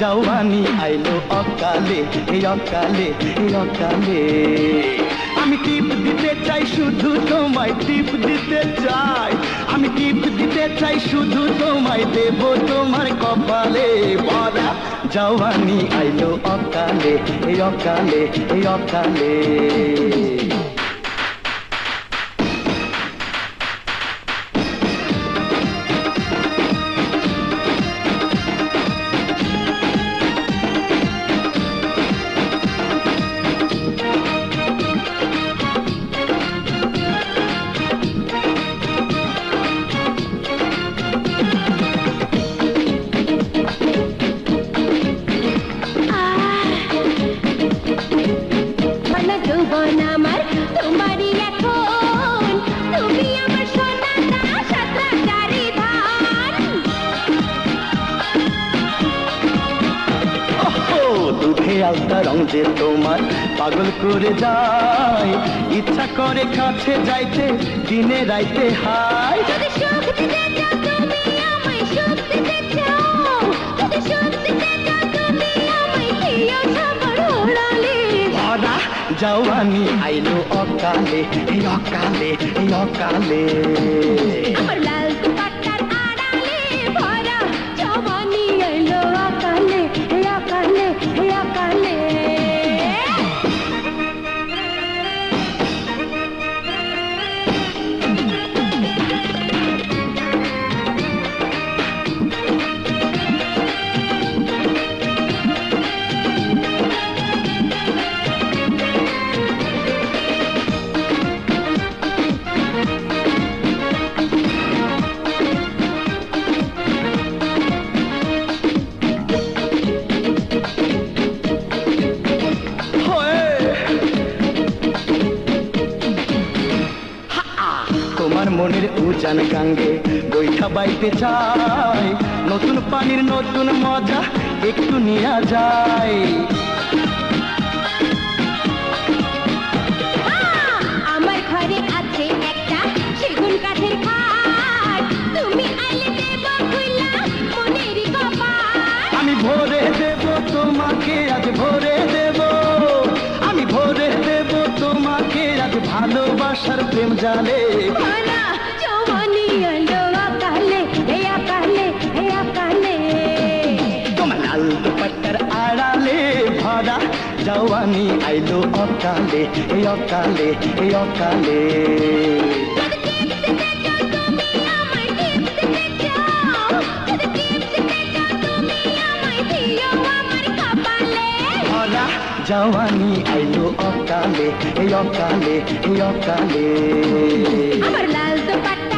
জওয়ানি আইলো অকালে অকালে অকালে। আমি টিপ দিতে চাই, শুধু তোমায় টিপ দিতে চাই। আমি টিপ দিতে চাই, শুধু তোমায় দেব তোমার কপালে। ভরা জওয়ানি আইলো অকালে, এই অকালে অকালে। আলতা রং যে তোমার পাগল করে যায়। ইচ্ছা করে কাছে যাইতে দিনে রাইতে ভরা জওয়ানি আইলো অকালে এই অকালে এই অকালে। আমার লাল মনের উজান গাঙ্গে বৈঠা বাইতে চাই। নতুন পানির নতুন মজা একটু নিয়ে যায়। আমার ঘরে আছে একটা সেগুন কাঠের খাট। তুমি আইলে দেব খুইলা মনেরই কপাট। আমি ভরে দেব তোমাকে আজ ভরে দেব ভালোবাসার প্রেম জালে ভরা জওয়ানি এলো অকালে হে অকালে জওয়ানি আইলো অকালে এই অকালে এই অকালে। আমার লাল দুপাট্টা